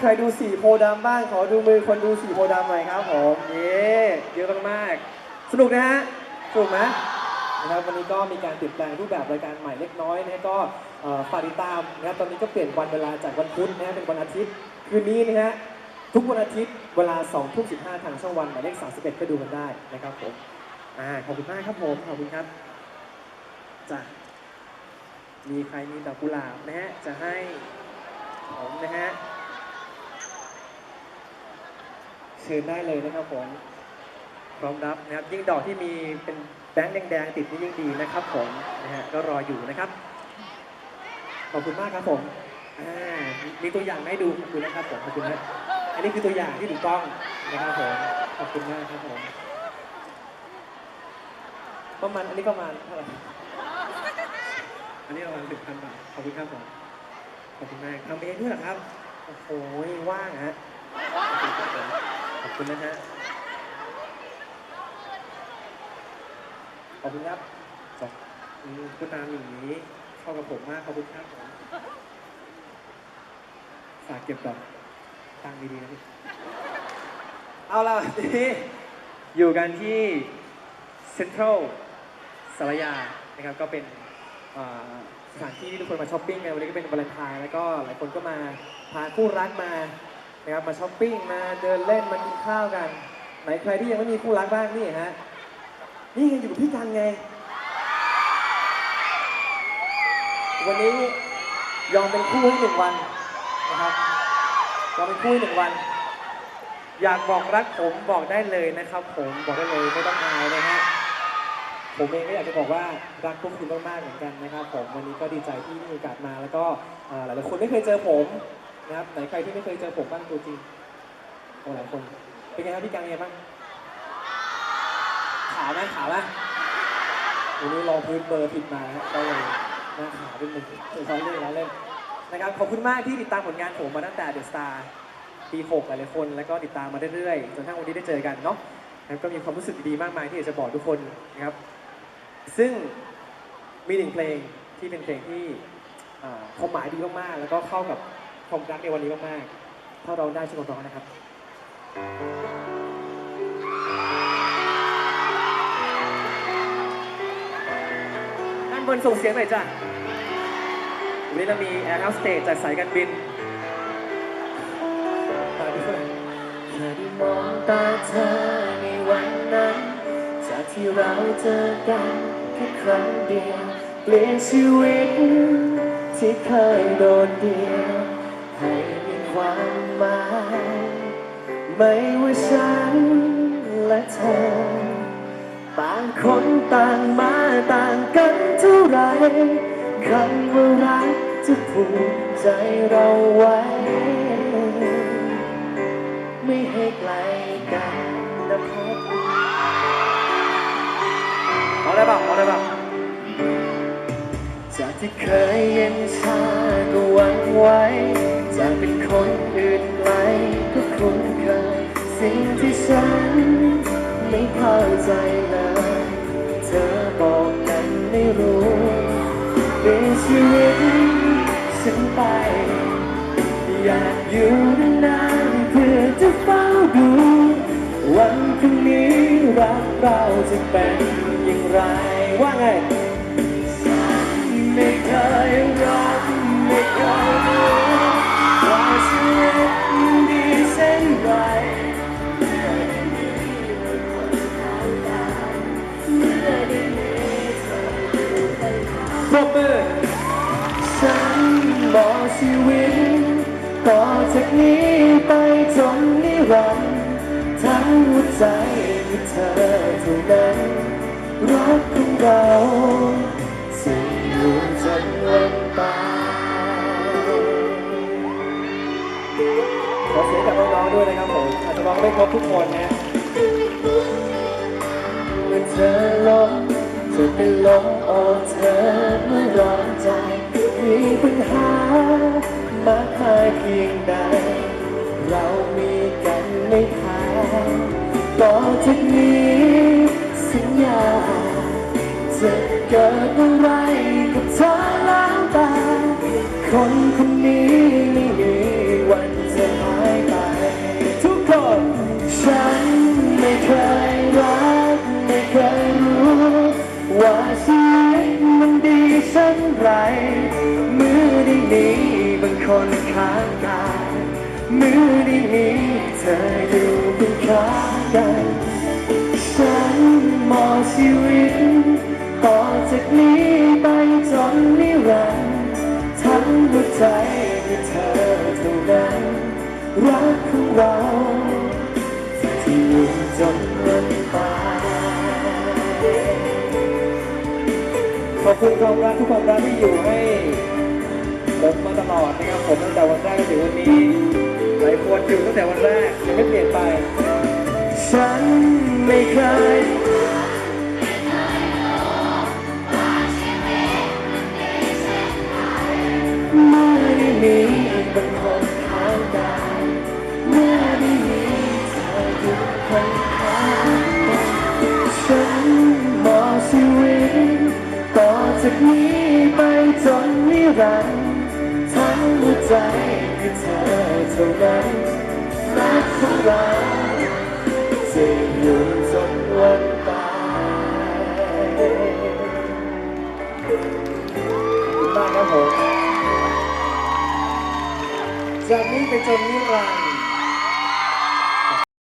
ใครดูสีโพธิ์ดำบ้างขอดูมือคนดูสีโพธิ์ดำหน่อยครับผมเย้เยอะมากๆสนุกนะฮะสนุกไหมนะครับวันนี้ก็มีการเปลี่ยนแปลงรูปแบบรายการใหม่เล็กน้อยนะก็ฝากติดตามนะครับตอนนี้ก็เปลี่ยนวันเวลาจากวันพุธนะฮะเป็นวันอาทิตย์คืนนี้นะฮะทุกวันอาทิตย์เวลา2ทุ่ม15 ทางช่องวันหมายเลข 31 ก็ดูกันได้นะครับผมอ่าขอบคุณมากครับผมขอบคุณครับจ้ะมีใครมีดอกกุหลาบนะฮะจะให้ผมนะฮะ เชิญได้เลยนะครับผมพร้อมรับนะครับยิ่งดอกที่มีเป็นแบงค์แดงๆติดนี่ยิ่งดีนะครับผมนะฮะก็รออยู่นะครับขอบคุณมากครับผมอ่ามีตัวอย่างให้ดูขอบคุณนะครับผมขอบคุณนะอันนี้คือตัวอย่างที่ถูกต้องนะครับผมขอบคุณมากครับผมประมาณอันนี้ประมาณเท่าไหร่อันนี้ประมาณหนึ่งพันบาทขอบคุณครับผมขอบคุณมากทำเองด้วยเหรอครับโอ้โหว่างฮะ คุณนะฮะ ขอบคุณครับจบอืมคุณตามอย่างนี้เข้ากับผมมากขอบคุณครับผมฝากเก็บดอกตังค์ดีๆนะพี่เอาล่ะวันนี้อยู่กันที่เซ็นทรัลสารยานะครับก็เป็นอ่าสถานที่ที่ทุกคนมาช้อปปิ้งกันวันนี้ก็เป็นวาเลนไทน์แล้วก็หลายคนก็มาพาคู่รักมา นะครับมาช้อปปิ้งมาเดินเล่นมากินข้าวกัน ไหนใครที่ยังไม่มีคู่รักบ้างนี่ฮะนี่ไงอยู่กับพี่กันไง วันนี้ยอมเป็นคู่ให้หนึ่งวันนะครับยอมเป็นคู่ให้หนึ่งวัน อยากบอกรักผมบอกได้เลยนะครับ ผมบอกได้เลยไม่ต้องอายนะฮะผมเองก็อยากจะบอกว่ารักพวกคุณมากๆเหมือนกันนะครับ ผมวันนี้ก็ดีใจที่มีโอกาสมาแล้วก็หลายๆคนไม่เคยเจอผม นะครับไหนใครที่ไม่เคยเจอผมบ้างตัวจริงโอ้หลายคน เป็นไงครับพี่กังยังไงบ้างขาวไหมขาวไหมวันนี้รองพื้นเบอร์ผิดมาครับก็เลยหน้าขาวเป็นหนึ่งเราเล่นเราเล่นนะครับขอบคุณมากที่ติดตามผลงานผมมาตั้งแต่เดอะสตาร์ปี6หลายๆคน แล้วก็ติดตามมาเรื่อยๆจนทั้งวันนี้ได้เจอกันเนาะนะครับก็มีความรู้สึกดีๆมากมายที่อยากจะบอกทุกคนนะครับ ซึ่งมีหนึ่งเพลงที่เป็นเพลงที่ความหมายดีมากๆ แล้วก็เข้ากับ ความรักในวันนี้มากๆ ถ้าเราได้ช่วยกันร้องนะครับ ด้านบนส่งเสียงหน่อยจ้ะวันนี้เรามีแอร์ o ฮ s สเต e จากสายการบินมาด้วยแค่ได้มองตาเธอในวันนั้น จากที่เราเจอกันแค่ครั้งเดียว เปลี่ยนชีวิตที่เคยโดดเดี่ยว ให้มีความหมาย ไม่ว่าฉันและเธอ ต่างคนต่างมาต่างกันเท่าไหรคำว่ารักจะผูกใจเราไว้ ไม่ให้ไกลกันนะพบเอได้ป่ะเอได้ป่ะจากที่เคยเย็นชาก็หวังไว้ จะเป็นคนอื่นไกลก็คุ้นเคยสิ่งที่ฉันไม่เข้าใจเลย เธอบอกกันไม่รู้เปลี่ยนชีวิตฉันไป อยากอยู่นานๆเพื่อจะเฝ้าดู วันพรุ่งนี้รักเราจะเป็นอย่างไรว่าไง ปรบมือฉันบอกชีวิตต่อจากนี้ไปจนนิรันดร์ทั้งหัวใจมีเธอเท่านั้น รักของเราจะอยู่จนวันตายขอเสียงกับน้องๆด้วยนะครับผมอาจจะร้องไม่ครบทุกคนนะเมื่อเธอล้ม จะเป็นลมโอ้เธอเมื่อร้อนใจมีปัญหา นไรมือดีนี้บางคนข้างกายมือดีนี้เธออยู่บนข้างกันฉันมองชีวิตต่อจากนี้ไปจนนิรันดร์ทั้งหัวใจให้เธอเท่านั้นรักของเรา คุณความรักทุกความรักที่อยู่ให้ผมมาตลอดนะครับผมตั้งแต่วันแรกถึงวันนี้หลายคนอยู่ตั้งแต่วันแรกยังไม่เปลี่ยนไป ฉันไม่เคย จากนี้ไปจนนิรันดร์ทั้งหัวใจคือเธอเท่านั้นรักของเราจะอยู่จนวันตายมากครับผมจากนี้ไปจนนิรันดร์